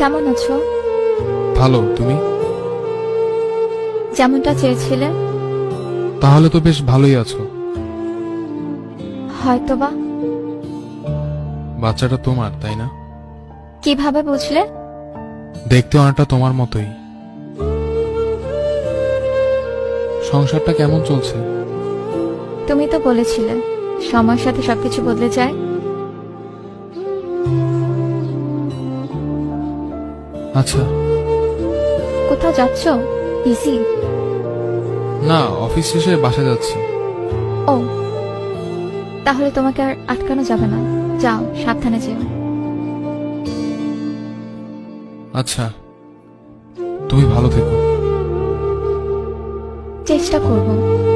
কেমন আছো? ভালো তুমি? যেমনটা চেয়েছিলে। তাহলে তো বেশ ভালোই আছো। হয়তোবা। বাচ্চাটা তোমার তাই না? কীভাবে বুঝলে? দেখতে অনেকটা তোমার মতোই। সংসারটা কেমন চলছে? তুমি তো বলেছিলে সময়ের সাথে সবকিছু বদলে যায়। আচ্ছা। কোথাও যাচ্ছ? বিজি না অফিস শেষে বাসা যাচ্ছি। ও। তাহলে তোমাকে আর আটকানো যাবে না। যাও সাবধানে যেও। আচ্ছা। তুমি ভালো থেকো। চেষ্টা করব।